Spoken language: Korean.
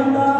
한다.